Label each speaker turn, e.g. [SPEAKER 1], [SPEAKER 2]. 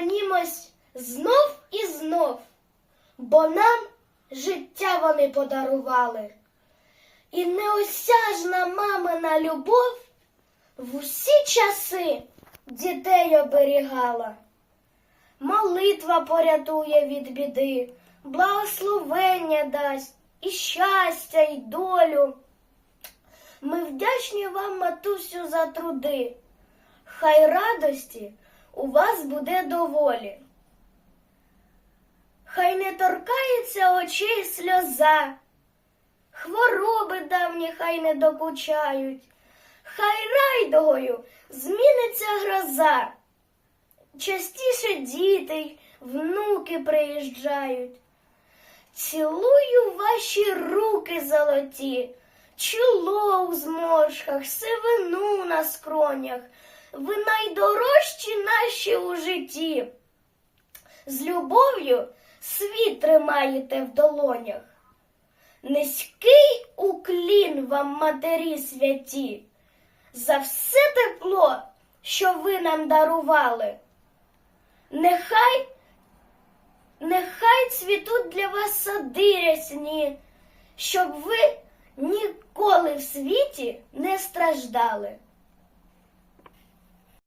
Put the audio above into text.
[SPEAKER 1] схаменімось знов і знов, бо нам життя вони подарували. І неосяжна мамина любов в усі часи дітей оберігала. Молитва порятує від біди, благословення дасть і щастя, і долю. Ми вдячні вам, матусю, за труди. Хай радості у вас буде доволі. Хай не торкається очей сльоза, хвороби давні хай не докучають, хай райдогою зміниться гроза. Частіше діти внуки приїжджають. Цілую ваші руки золоті, чоло у зморшках, сивину на скронях. Ви найдорожчі наші у житті. З любов'ю світ тримаєте в долонях. Низький уклін вам, матері святі, за все тепло, що ви нам дарували. Нехай, нехай цвітуть для вас сади рясні, щоб ви ніколи в світі не страждали.